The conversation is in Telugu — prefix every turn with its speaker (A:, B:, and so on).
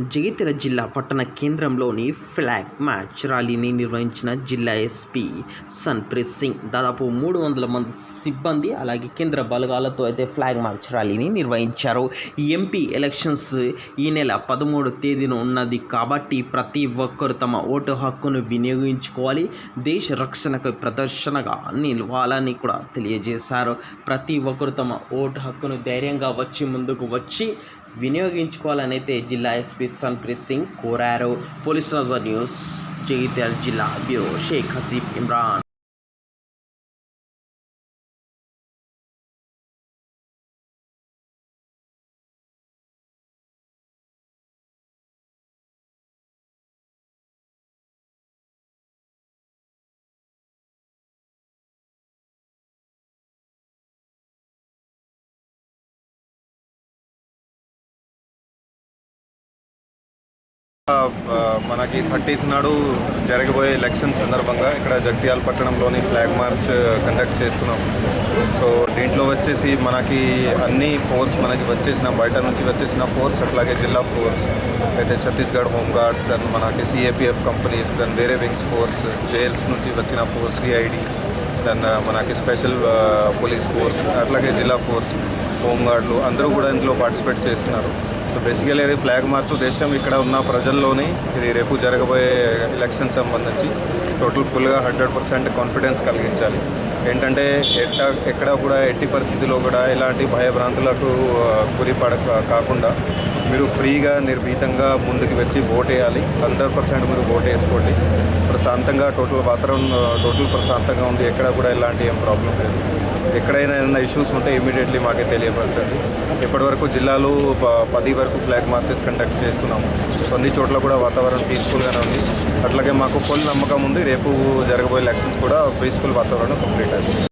A: జగిత్యాల జిల్లా పట్టణ కేంద్రంలోని ఫ్లాగ్ మ్యాచ్ ర్యాలీని నిర్వహించిన జిల్లా ఎస్పీ సన్ప్రీత్ సింగ్. దాదాపు మూడు వందల మంది సిబ్బంది అలాగే కేంద్ర బలగాలతో అయితే ఫ్లాగ్ మార్చ్ ర్యాలీని నిర్వహించారు. ఈ ఎంపీ ఎలక్షన్స్ ఈ నెల పదమూడు తేదీన ఉన్నది కాబట్టి ప్రతి ఒక్కరు తమ ఓటు హక్కును వినియోగించుకోవాలి. దేశ రక్షణకు ప్రదర్శనగా నిలవాలని కూడా తెలియజేశారు. ప్రతి ఒక్కరు తమ ఓటు హక్కును ధైర్యంగా వచ్చి ముందుకు వచ్చి వినియోగించుకోవాలని అయితే జిల్లా ఎస్పీ సన్ప్రీత్ సింగ్ కోరారు. పోలీస్ నజర్ న్యూస్ జగిత్యాల జిల్లా బ్యూరో షేక్ హసీబ్ ఇమ్రాన్.
B: మనకి థర్టీత్ నాడు జరగబోయే ఎలక్షన్ సందర్భంగా ఇక్కడ జగిత్యాల పట్టణంలోని ఫ్లాగ్ మార్చ్ కండక్ట్ చేస్తున్నాం. సో దీంట్లో వచ్చేసి మనకి అన్ని ఫోర్స్ మనకి వచ్చేసిన బయట నుంచి వచ్చేసిన ఫోర్స్ అట్లాగే జిల్లా ఫోర్స్ అయితే ఛత్తీస్గఢ్ హోంగార్డ్ దెన్ మనకి సిఏపిఎఫ్ కంపెనీస్ దెన్ వేరే వింగ్స్ ఫోర్స్ జైల్స్ నుంచి వచ్చిన ఫోర్స్ సిఐడి దెన్ మనకి స్పెషల్ పోలీస్ ఫోర్స్ అట్లాగే జిల్లా ఫోర్స్ హోంగార్డులు అందరూ కూడా ఇందులో పార్టిసిపేట్ చేస్తున్నారు. సో బేసికలీ అది ఫ్లాగ్ మార్చ్ దేశం ఇక్కడ ఉన్న ప్రజల్లోని ఇది రేపు జరగబోయే ఎలక్షన్ సంబంధించి టోటల్ ఫుల్గా హండ్రెడ్ పర్సెంట్ కాన్ఫిడెన్స్ కలిగించాలి. ఏంటంటే ఎట్ట ఎక్కడ కూడా ఎట్టి పరిస్థితిలో కూడా ఇలాంటి భయభ్రాంతులకు గురిపడ కాకుండా మీరు ఫ్రీగా నిర్భీతంగా ముందుకు వచ్చి ఓట్ వేయాలి. హండ్రెడ్ పర్సెంట్ మీరు ఓట్ వేసుకోండి. ప్రశాంతంగా టోటల్ వాతావరణం టోటల్ ప్రశాంతంగా ఉంది. ఎక్కడ కూడా ఇలాంటి ఏం ప్రాబ్లం లేదు. ఎక్కడైనా ఏమైనా ఇష్యూస్ ఉంటే ఇమీడియట్లీ మాకే తెలియపరచండి. ఇప్పటివరకు జిల్లాలో ప- పది వరకు ఫ్లాగ్ మార్చెస్ కండక్ట్ చేస్తున్నాము. సో అన్ని చోట్ల కూడా వాతావరణం పీస్ఫుల్గానే ఉంది. అట్లాగే మాకు ఫుల్ నమ్మకం ఉంది. రేపు జరగబోయే ఎలక్షన్స్ కూడా పీస్ఫుల్ వాతావరణం కంప్లీట్ అవుతుంది.